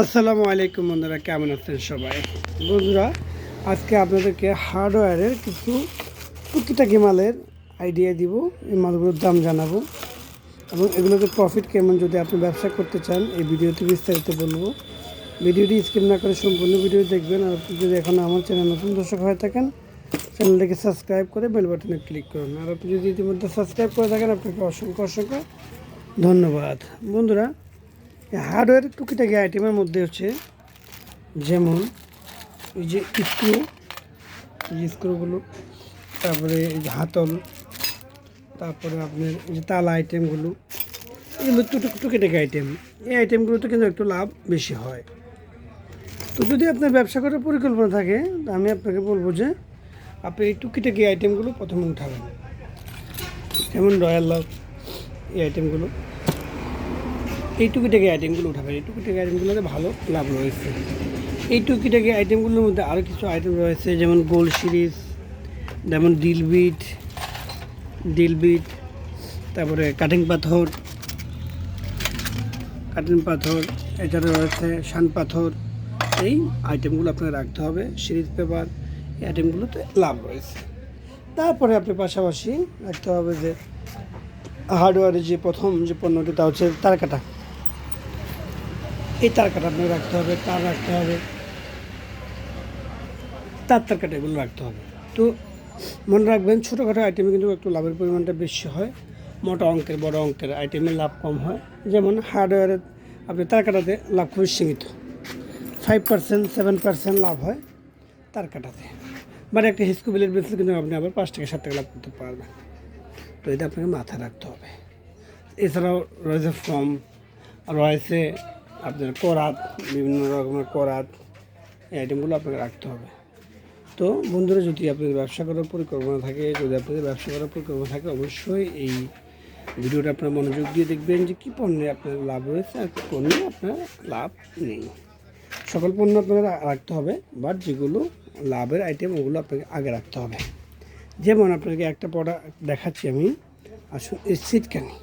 আসসালামু আলাইকুম বন্ধুরা, কেমন আছেন সবাই? বন্ধুরা, আজকে আপনাদেরকে হার্ডওয়্যারের কিছু টুকিটাকি মালের আইডিয়া দিব, এই মালগুলোর দাম জানাব। এবং এগুলোতে প্রফিট কেমন যদি আপনি ব্যবসা করতে চান, এই ভিডিওতে বিস্তারিত বলব। ভিডিওটি স্কিপ না করে সম্পূর্ণ ভিডিও দেখবেন। আর আপনি যদি এখন আমার চ্যানেল নতুন দর্শক হয়ে থাকেন চ্যানেলটিকে সাবস্ক্রাইব করে বেল বাটনে ক্লিক করুন। আর আপনি যদি ইতিমধ্যে সাবস্ক্রাইব করে থাকেন, আপনাকে অসংখ্য অসংখ্য ধন্যবাদ। বন্ধুরা হার্ডওয়্যার টুকিটাকি আইটেমের মধ্যে হচ্ছে যেমন এই যে স্ক্রু যে স্ক্রুগুলো তারপরে এই যে হাতল, তারপরে আপনার যে তালা আইটেমগুলো এগুলো টুকু টুকিটাকি আইটেম এই আইটেমগুলোতে কিন্তু একটু লাভ বেশি হয়। তো যদি আপনার ব্যবসা করার পরিকল্পনা থাকে আমি আপনাকে বলব যে আপনি এই টুকিটাকি আইটেমগুলো প্রথমে উঠাবেন। যেমন রয়্যাল লক এই আইটেমগুলো এই টুকিটাকি আইটেমগুলো উঠাবেন। এই টুকিটাকি আইটেমগুলোতে ভালো লাভ রয়েছে। এই টুকিটাকি আইটেমগুলোর মধ্যে আরও কিছু আইটেম রয়েছে, যেমন গোল্ড সিরিজ যেমন ডিল বিট ডিল বিট তারপরে কাটিং পাথর কাটিং পাথর, এছাড়া রয়েছে শান পাথর। এই আইটেমগুলো আপনাকে রাখতে হবে সিরিজ পেপার এই আইটেমগুলোতে লাভ রয়েছে। তারপরে আপনি পাশাপাশি রাখতে হবে যে হার্ডওয়্যারের যে প্রথম যে পণ্যটি, তা হচ্ছে তার কাটা এই তার কাটা আপনাকে রাখতে হবে, তার রাখতে হবে। তার তার কাটা এগুলো রাখতে হবে। তো মনে রাখবেন, ছোটোখাটো আইটেমে কিন্তু একটু লাভের পরিমাণটা বেশি হয়। মোটা অঙ্কের, বড় অঙ্কের আইটেমে লাভ কম হয়। যেমন হার্ডওয়্যারের আপনি তার কাটাতে লাভ খুবই সীমিত। ফাইভ পার্সেন্ট সেভেন পার্সেন্ট লাভ হয় তার কাটাতে মানে একটা হিস্কুবিলের বেসিস কিন্তু আপনি আবার পাঁচ টাকা সাত টাকা লাভ করতে পারবেন। তো এটা আপনাকে মাথায় রাখতে হবে। এছাড়াও রয়েছে ফর্ম রয়েছে আপনার করাত, বিভিন্ন রকমের করাত, এই আইটেমগুলো আপনাকে রাখতে হবে। তো বন্ধুরা, যদি আপনাদের ব্যবসা করার পরিকল্পনা থাকে, যদি আপনাদের ব্যবসা করার পরিকল্পনা থাকে, অবশ্যই এই ভিডিওটা আপনার মনোযোগ দিয়ে দেখবেন যে কী পণ্যে আপনার লাভ রয়েছে আর কী পণ্যে আপনার লাভ নেই। সকল পণ্য আপনাকে রাখতে হবে বাট যেগুলো লাভের আইটেম ওগুলো আপনাকে আগে রাখতে হবে। যেমন আপনাকে একটা প্রোডাক্ট দেখাচ্ছি আমি, আসুন এই সিটকানি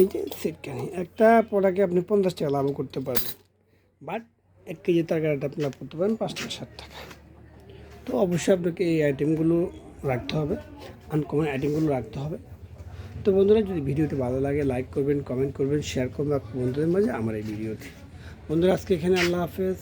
এই যে সিটকানি একটা প্রোডাক্টে আপনি পঞ্চাশ টাকা লাভ করতে পারবেন বাট এক কেজি তরকারিটা আপনি লাভ করতে পারেন পাঁচ টাকা সাত টাকা। তো অবশ্যই আপনাকে এই আইটেমগুলো রাখতে হবে আনকমন আইটেমগুলো রাখতে হবে। তো বন্ধুরা, যদি ভিডিওটি ভালো লাগে লাইক করবেন কমেন্ট করবেন শেয়ার করবেন আপনার বন্ধুদের মাঝে আমার এই ভিডিওটি। বন্ধুরা, আজকে এখানে আল্লাহ হাফেজ।